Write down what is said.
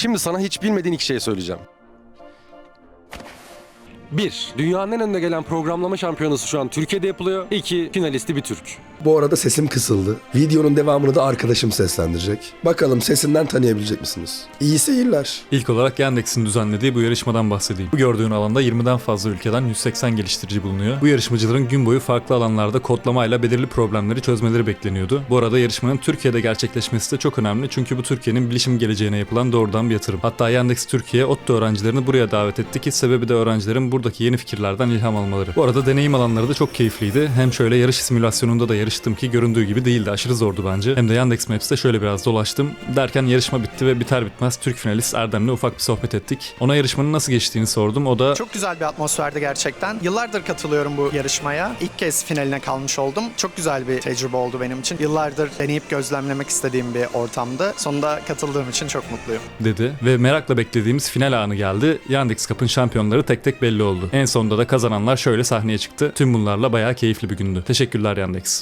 Şimdi sana hiç bilmediğin iki şey söyleyeceğim. 1. Dünyanın en önde gelen programlama şampiyonası şu an Türkiye'de yapılıyor. 2. Finalisti bir Türk. Bu arada sesim kısıldı. Videonun devamını da arkadaşım seslendirecek. Bakalım sesinden tanıyabilecek misiniz? İyi seyirler. İlk olarak Yandex'in düzenlediği bu yarışmadan bahsedeyim. Bu gördüğün alanda 20'den fazla ülkeden 180 geliştirici bulunuyor. Bu yarışmacıların gün boyu farklı alanlarda kodlamayla belirli problemleri çözmeleri bekleniyordu. Bu arada yarışmanın Türkiye'de gerçekleşmesi de çok önemli çünkü bu Türkiye'nin bilişim geleceğine yapılan doğrudan bir yatırım. Hatta Yandex Türkiye ODTÜ öğrencilerini buraya davet etti ki sebebi de öğrencilerin buradaki yeni fikirlerden ilham almaları. Bu arada deneyim alanları da çok keyifliydi. Hem şöyle yarış simülasyonunda da yarıştım ki göründüğü gibi değildi. Aşırı zordu bence. Hem de Yandex Maps'te şöyle biraz dolaştım. Derken yarışma bitti ve biter bitmez Türk finalist Erdem'le ufak bir sohbet ettik. Ona yarışmanın nasıl geçtiğini sordum. O da Çok güzel bir atmosferdi gerçekten. Yıllardır katılıyorum bu yarışmaya. İlk kez finaline kalmış oldum. Çok güzel bir tecrübe oldu benim için. Yıllardır deneyip gözlemlemek istediğim bir ortamdı. Sonunda katıldığım için çok mutluyum. dedi ve merakla beklediğimiz final anı geldi. Yandex Cup'ın şampiyonları tek tek belli oldu. En sonunda da kazananlar şöyle sahneye çıktı. Tüm bunlarla bayağı keyifli bir gündü. Teşekkürler Yandex.